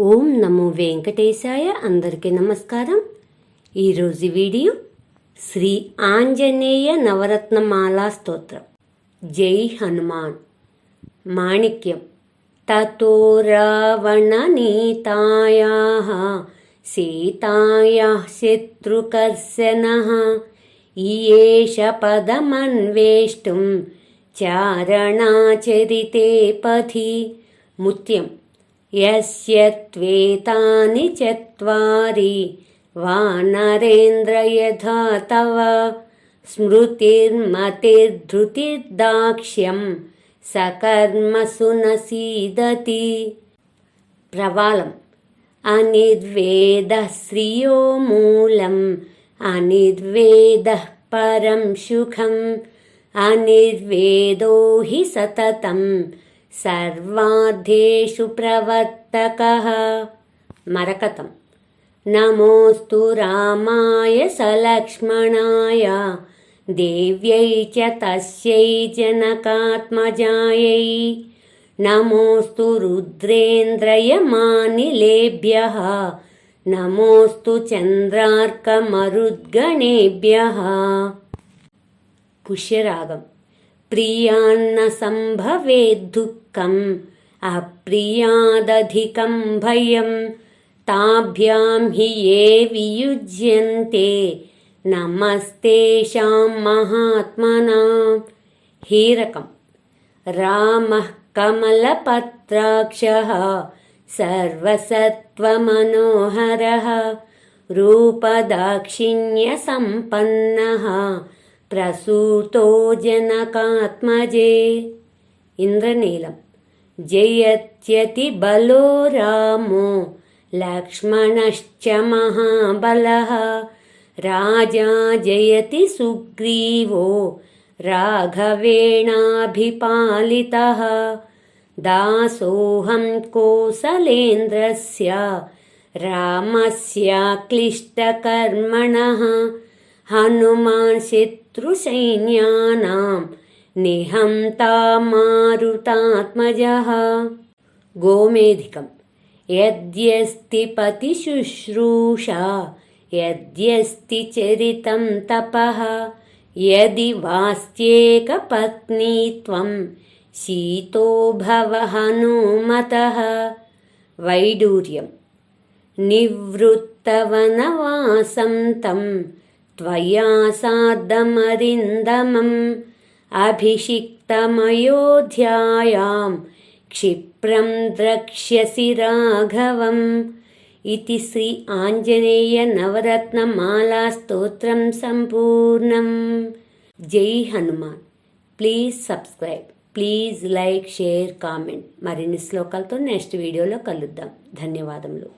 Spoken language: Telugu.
ఓం నమో వెంకటేశాయ అందరికీ నమస్కారం. ఈరోజు వీడియో శ్రీ ఆంజనేయ నవరత్నమాలా స్తోత్రం. జై హనుమాన్. మాణిక్యం. తతో రావణ నీతాయా సీతాయా శత్రుకర్శన ఈయేష పదమన్వేష్టం చారణాచరితే పథి. ముత్యం. यस्य त्वेतानि चत्वारि वानरेन्द्र यथा तव स्मृतिर्मतिर्धृतिर्दाक्ष्यं सकर्मसु न सीदति प्रवालम् अनिर्वेदः श्रियो मूलम् अनिर्वेदः परं सुखम् अनिर्वेदो हि सततम् సర్వార్థేషు ప్రవర్తక మరకతం నమోస్తు రామాయ సలక్ష్మణాయ దేవ్యై చ తస్యై జనకాత్మజాయై నమోస్తు రుద్రేంద్రయమానిలేభ్య నమోస్తు చంద్రార్కమరుద్గణేభ్య పుష్యరాగం ప్రియాన్న సంభవేద్దుఃఖం అప్రియాదధికం భయం తాభ్యాం హి ఏ వియుజ్యంతే నమస్తేషాం మహాత్మనా హీరకం రామ కమలపత్రాక్ష సర్వసత్వమనోహర రూపదాక్షిణ్యసంపన్న ప్రసూతో జనకాత్మజే ఇంద్రనీలం జయత్యతి బలో రామో లక్ష్మణశ్చ మహాబలః రాజా జయతి సుగ్రీవో రాఘవేణాభిపాలితः దాసోహం కోసలేంద్రస్య రామస్య క్లిష్టకర్మణः हनुमान् शत्रुसैन्यानां निहन्ता मारुतात्मजः गोमेधिकं यद्यस्ति पतिशुश्रूषा यद्यस्ति चरितं तपः यदि वास्त्येकपत्नीत्वं शीतो भव हनुमतः वैडूर्यं निवृत्तवनवासं तं त्वया सार्धमरिन्दमम् अभिषिक्तमयोध्यायां क्षिप्रं द्रक्ष्यसि राघवम् इति श्री आञ्जनेयनवरत्नमालास्तोत्रं सम्पूर्णम् జై Hanuman please subscribe please like share comment మరిన్ని శ్లోకాలతో నెక్స్ట్ వీడియోలో కలుద్దాం ధన్యవాదములు